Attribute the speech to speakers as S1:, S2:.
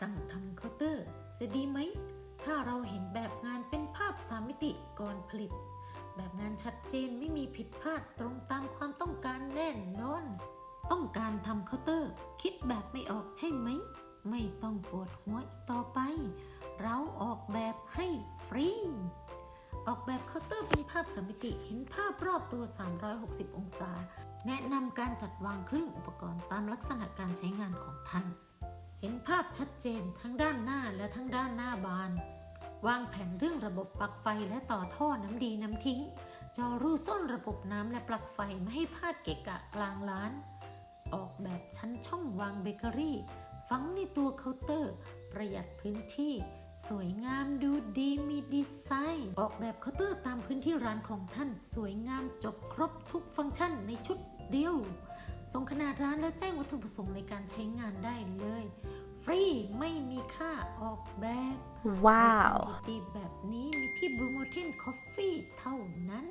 S1: สั่งทำเคาน์เตอร์ จะดีไหม ถ้าเราเห็นแบบงานเป็นภาพสามมิติก่อนผลิต แบบงานชัดเจนไม่มีผิดพลาดตรงตามความต้องการแน่นอน ต้องการทำเคาน์เตอร์ คิดแบบไม่ออกใช่ไหม ไม่ต้องปวดหัวอีกต่อไป เราออกแบบให้ฟรีออกแบบเคาน์เตอร์เป็นภาพสามมิติเห็นภาพรอบตัว 360 องศา แนะนำการจัดวางเครื่องอุปกรณ์ตามลักษณะการใช้งานของท่าน เห็นภาพชัดเจนทั้งด้านหน้าและทั้งด้านหน้าบาน วางแผนเรื่องระบบปลั๊กไฟและต่อท่อน้ำดีน้ำทิ้ง จอรูซ่อนระบบน้ำและปลั๊กไฟไม่ให้พลาดเกะกะกลางร้าน ออกแบบชั้นช่องวางเบเกอรี่ ฝังในตัวเคาน์เตอร์ ประหยัดพื้นที่ สวยงามดูดีมีดีไซน์ ออกแบบเคาน์เตอร์ตามพื้นที่ร้านของท่าน สวยงามจบครบทุกฟังก์ชันในชุดเดียวส่งขนาดร้านและแจ้งวัตถุประสงค์ในการใช้งานได้เลย รีไม่มีค่าออกแบบ
S2: ว้าว
S1: บริการดีๆแบบนี้มีที่ Blue Mountain Coffee เท่านั้น